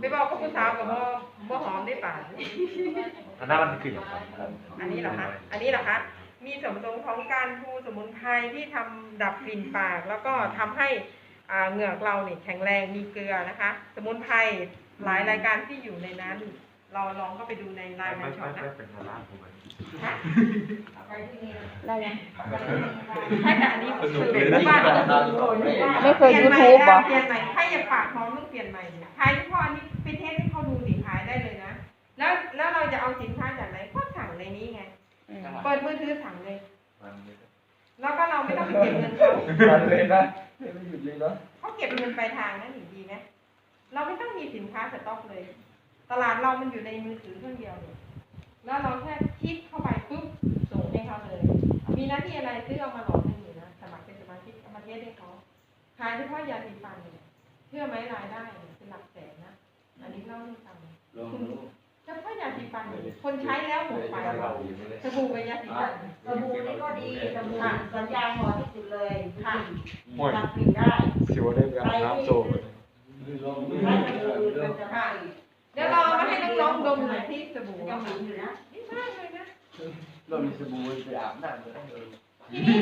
ไปบอกกับผู้สาวกับบ่บ่หอมได้ป่ะอันนั้นมันคืออย่างไรครับอันนี้เหรอคะ อันนี้เหรอคะ มีส่วนผสมของการพูสมุนไพรที่ทำดับกลิ่นปาก แล้วก็ทำให้อ่าเหงือกเราเนี่ยแข็งแรงมีเกลือนะคะ สมุนไพรหลายรายการที่อยู่ในนั้น เราลองเข้าไปดูในไลน์แมไม่นช็อไม่ปนะไม่เป็นภาระผมเลยฮะได้ยัง ใช่ค่ะอันนี้คือบ้านไม่เคย YouTube เหรอ เปลี่ยนใหม่ใครอยากปากท้องต้องเปลี่ยนใหม่เนี่ยใครที่พ่ออันนี้ไปเทสให้เขาดูสิขายได้เลยนะ แล้วแล้วเราจะเอาสินค้าจากไหนก็สั่งในนี้ไง อืมเปิดมือถือสั่งเลยมันแล้วก็เราไม่ต้องไปเก็บเงินเขามันเลยนะไม่หยุดเลยเนาะเขาเก็บเงินปลายทางนั่นถึงดีนะเราไม่ต้องมีสินค้าสต็อกเลย ตลาดเรามันอยู่ในมือถือเครื่องเดียวเนี่ยแล้วเราแค่คลิกเข้าไปปุ๊บส่งให้เขาเลย มีหน้าที่อะไรซื้อเอามาหลอกให้อยู่นะสมัครเป็นสมาชิกเอามาเทสให้เขาขายเฉพาะยาสีฟันเนี่ยเชื่อไหมรายได้เนี่ยเป็นหลักแสนนะอันนี้เล่าให้ฟังลองดูเฉพาะยาสีฟันเนี่ยคนใช้แล้วหมดไปสบู่กับยาสีฟันสบู่นี่ก็ดีสบู่สัญญาณหมอที่สุดเลยค่ะห่วยจับกลิ่นได้สิวได้แบบน้ำโซ่เลยลองดูถ้าสบู่อื่นมันจะไม่เดี๋ ดมหน่อยที่สบู่ยังเหม็นอยู่นะนี่มากเลยนะเรามีสบู่ไปอาบน้ำก็ได้เออทีนี้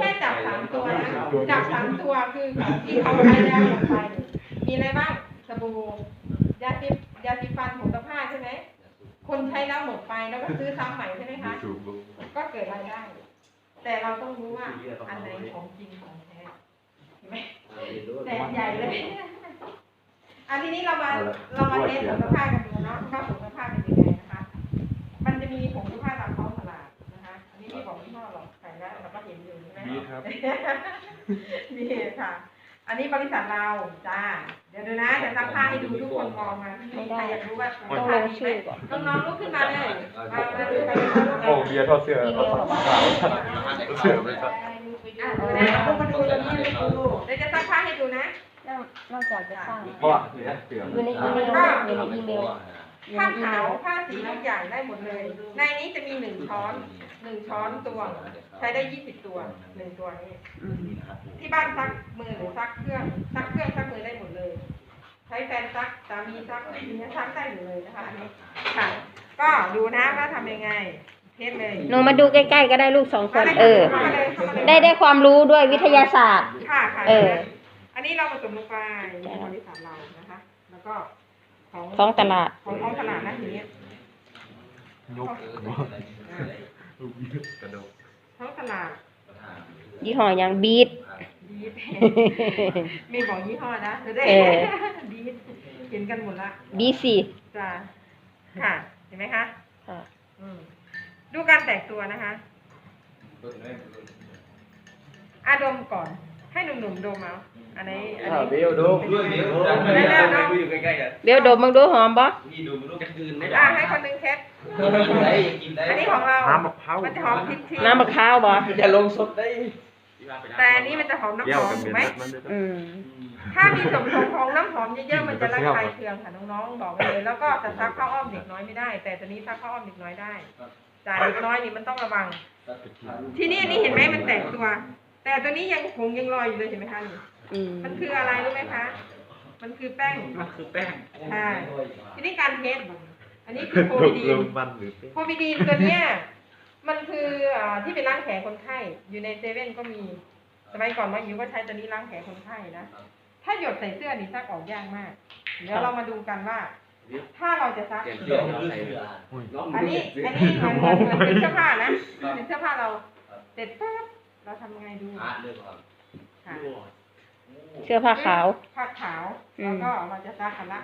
แค่จับสามตัวนะจับสามตัวคือของที่เขาใช้แล้วลงไปเนี่ยมีอะไรบ้างสบู่ยาสียาสีฟันผงซักผ้าใช่ไหมคนใช้แล้วหมดไปแล้วก็ซื้อซ้ำใหม่ใช่ไหมคะสูบลงก็เกิดรายได้ แต่เราต้องรู้ว่าอันไหนของจริงของแท้เห็นไหมแสนใหญ่เลยอันทีนี้เรามาเรามาเทสผงซักผ้ากันดูเนาะว่าผงซักผ้าเป็นยังไงนะคะ มันจะมีผงซักผ้าตามท้องตลาดนะคะ อันนี้ไม่บอกยี่ห้อหรอกใส่แล้วเราก็เห็นอยู่ใช่ไหมมีครับนี่ค่ะ อันนี้บริษัทเราจ้า เดี๋ยวดูนะจะซักผ้าให้ดูทุกคนมองมาใครอยากรู้ว่าต้องลงชื่อก่อนน้องๆลุกขึ้นมาเลยมามาดูกันเลยโอ้เบียร์ทอดเสื้อเอาสักขาวเสื้อไม่ใช่อะดูนะเอามาดูแล้วนี่มาดูเดี๋ยวจะซักผ้าให้ดูนะนอกจากจะสร้างเพราะว่าเสือเสืออยู่ในอีเมลอยู่ในอีเมลอยู่ ผ้าในอีเมขาวลผ้าสีทุกอย่างได้หมดเลย ในนี้จะมีหนึ่งช้อนหนึ่งช้อนตวงใช้ได้ยี่สิบตัวหนึ่งตัวนี้อืมที่บ้านซักมือหรือซักเครื่องซักเครื่องซักมือได้หมดเลย ใช้แฟนซักสามีซักเมียซักได้หมดเลยนะคะอันนี้ค่ะ ก็ดูนะว่าทำยังไงเทสเลยหนูมาดูใกล้ๆก็ได้ลูกสองคน เออข้ามาเลยเข้ามาเลยได้ได้ความรู้ด้วยวิทยาศาสตร์ ค่ะค่ะเออ อันนี้เราผสมลงไปในบริษัทเรานะคะ แล้วก็ ของท้องตลาด ของท้องตลาดนะทีนี้ยกกระโดดท้องตลาดยี่ห้ออย่างบีทดีดมีบอกยี่ห้อนะจะได้เออดีดเห็นกันหมดละบีสี่จ้ะค่ะ เห็นไหมคะค่ะอืมดูการแตกตัวนะคะอาดมก่อน ให้หนุ่มๆดมเอาอันนี้อันถ้านี้เบลดูด้วยเบลดูอยู่ใกล้ๆกันเบลดมมึงดูหอมบ่พี่ดูมันรู้จะคืนได้อะให้คนหนึงเทสได้กินได้อันนี้ของเราน้ำมะพร้าว มันจะหอมทิ้งๆน้ำมะพร้าวบ่จะลงสดได้แต่อันนี้มันจะหอมน้ำเยี่หยวอมกันถูเบียกร์ไหมมันเลยอืมถ้ามีส่วนผสมของน้ำหอมเยอะๆมันจะระคายเคืองค่ะน้องๆบอกไว้เลย แล้วก็จะซักข้าวอ้อมเด็กน้อยไม่ได้ แต่ตัวนี้ซักข้าวอ้อมเด็กน้อยได้จ่ายเด็กน้อยนี่มันต้องระวัง ทีนี้อันนี้เห็นไหมมันแตกตัว แต่ตัวนี้ยังคงยังลอยอยู่เลยเห็นไหมคะนี่อืมมันคืออะไรรู้ไหมคะ มันคือแป้งมันคือแป้งใช่ทีนี้การเทสอันนี้คือโควิดีลนงมันหรือเป็นโควิดีนตัวเนี้ยมันคืออ่าที่เป็นล้างแผลคนไข้อยู่ในเซเว่นก็มีสมัยก่อนมาอยู่ก็ใช้ตัวนี้ล้างแผลคนไข้นะถ้าหยดใส่เสื้อนี่ซักออกยากมาก เดี๋ยวเรามาดูกันว่า ถ้าเราจะซักเสื้อใส่อันนี้อันนี้เหมือนเหมือนเหมือนเป็นเสื้อผ้านะเป็นเสื้อผ้าเราเสร็จปุ๊บ เราทำยังไงดูค่ะ เสื้อผ้าขาว ผ้าขาว อืมแล้วก็เราจะซักกันละ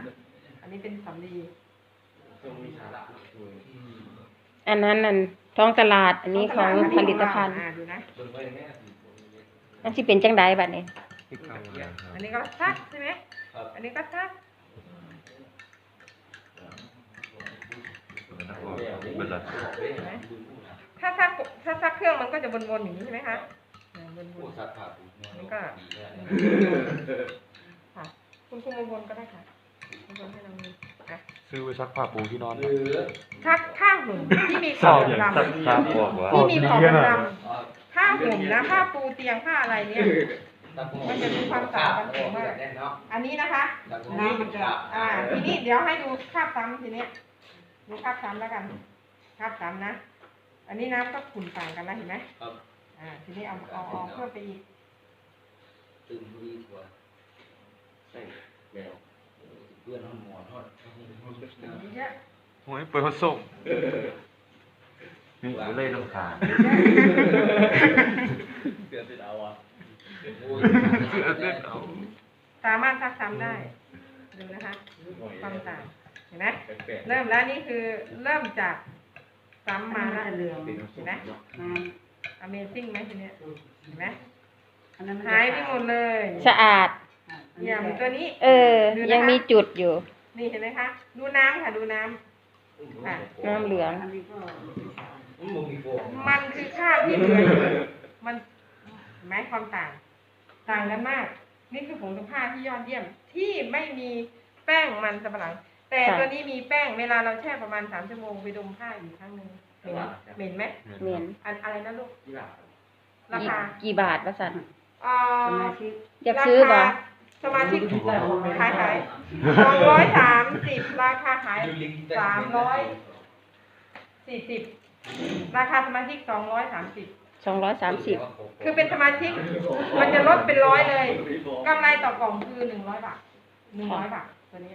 อันนี้เป็นสำลีอันนั้นนั่นท้องตลาดอันนี้ของผลิตภัณฑ์ อ่าดูนะอันที่เป็นจังไดบัดนี้ ที่ข้างหลังครับ อันนี้ก็ซักใช่ไหมอันนี้ก็ซักเป็นไรเห็นไหมถ้าซัก ถ้าซักเครื่องมันก็จะวนๆอย่างนี้ใช่ไหมคะ อ่าวนๆมันก็ค่ะ คุณครูมาวนก็ได้ค่ะวนๆให้เรามีอะซื้อไปซักผ้าปูที่นอนซักผ้าห่มที่มีขเศร้าอบอย่างดำซักผ้าออกวะที่มีขอบดำผ้าห่มนะผ้าปูเตียงผ้าอะไรเนี่ยมันจะมีความต่างกันสูงมากเนาะอันนี้นะคะ น้ำมันจะอ่า ทีนี้เดี๋ยวให้ดูคาบซ้ำทีเนี้ยดูคาบซ้ำแล้วกันคาบซ้ำนะ อันนี้น้ำก็ขุ่นต่างกันแล้วเห็นไหมครับ อ่าทีนี้เอาเอาเอาเพิ่มไปอีกตึงดีกว่าใช่แมวเพื่อนห้องหมอนทอดเยอะโอ้ยเปิดพัดส่งนี่เลยลำคาญเสือติดเอาอะเสือเต้นเอาสามารถซักซ้ำได้ดูนะคะความต่างเห็นไหมแปลกเริ่มแล้วนี่คือเริ่มจากซ้ำมามาแล้วเหลืองเห็นไหมน้ Amazing ไหมทีเนี้ยเห็นไหมำอันนั้นมันหายไปหมดเลยสะอาดอย่างตัวนี้เออยังมีจุดอยู่ นี่เห็นไหมคะ ดูน้ำค่ะดูน้ำค่ะน้ำเหลือง อันนี้ก็มันบ่มีโฟมมันคือข้าวที่เหลืออยู่มันเห็นไหมความต่าง ต่างกันมาก นี่คือผงซักผ้าที่ยอดเยี่ยม ที่ไม่มีแป้งมันสำปะหลัง แต่ค่ะ ตัวนี้มีแป้งเวลาเราแช่ประมาณสามชั่วโมงไปดมผ้าอีกครั้งหนึ่ง เหม็นเหม็นไหมเหม็นอันอะไรนะลูกที่แบบราคากี่บาทวะสันเอ่สอมาชิกอยากซื้อบ่ราคาสมาชิกขายขายสองร้อยสามสิบราคาขายสามร้อยสี่สิบราคาสมาชิกสองร้อยสามสิบสองร้อยสามสิบคือเป็นสมาชิก มันจะลดเป็นร้อยเลยกำไรต่อกล่องคือหนึ่งร้อยบาทหนึ่งร้อยบาทตัวนี้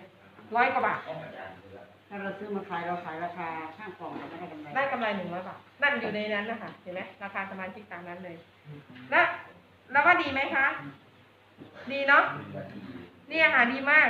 ร้อยกว่าบาทถ้าเรา ซื้อมาขายเราขายราคาข้างกล่องเราไม่ได้กำไรได้กำไรหนึ่งร้อยบาทนั่นอยู่ในนั้นนะคะเห็นไหมราคาสมาชิกตามนั้นเลย แล้วแล้วว่าดีไหมคะ ดีเนาะเนี่ยค่ะดีมาก